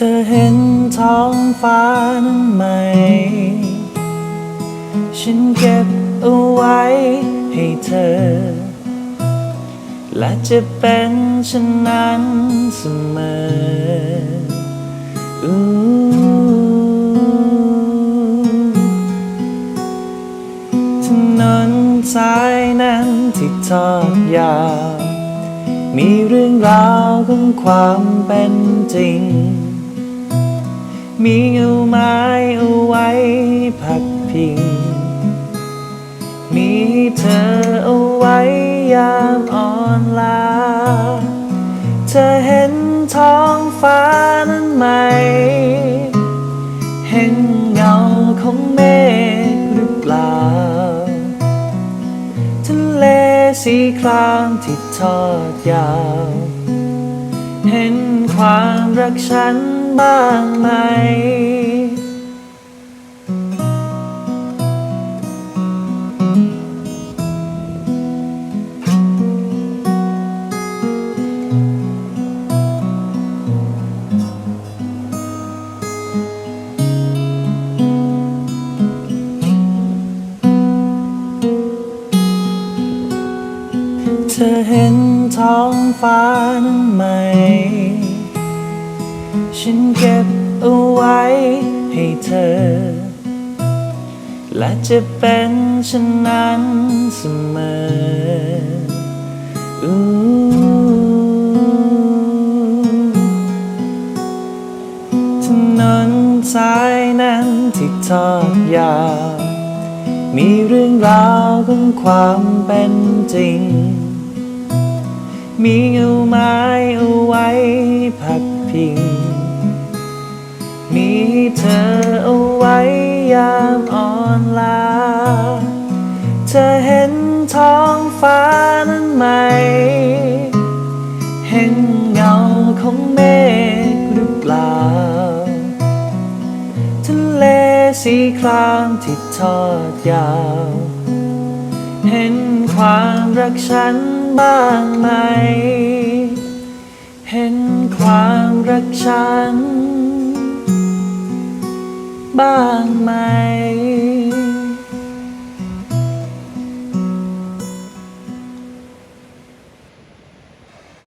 ธอเห็นท้องฟ้านั้นไหม ฉันเก็บเอาไว้ให้เธอ และจะเป็นเช่นนั้นเสมอถนนสายนั้นที่ทอดยาว มีเรื่องราวของความเป็นจริง มีเงาไม้เอาไว้พักพิง มีเธอเอาไว้ยามอ่อนล้าเธอเห็นท้องฟ้านั้นไหม เห็นเงาของเมฆหรือเปล่า ทะเลสีครามที่ทอดยาว เห็นความรักฉัน บ้างไหม เธอเห็นท้องฟ้านั้นไหม ฉันเก็บเอาไว้ให้เธอ และจะเป็นเช่นนั้นเสมอถนนสายนั้นที่ทอดยาว มีเรื่องราวของความเป็นจริง มีเงาไม้ มีเธอเอาไว้ยามอ่อนล้าเธอเห็นท้องฟ้านั้นไหม เห็นเงาของเมฆหรือเปล่า ทะเลสีครามที่ทอดยาว เห็นความรักฉันบ้างไหม เห็นความรักฉัน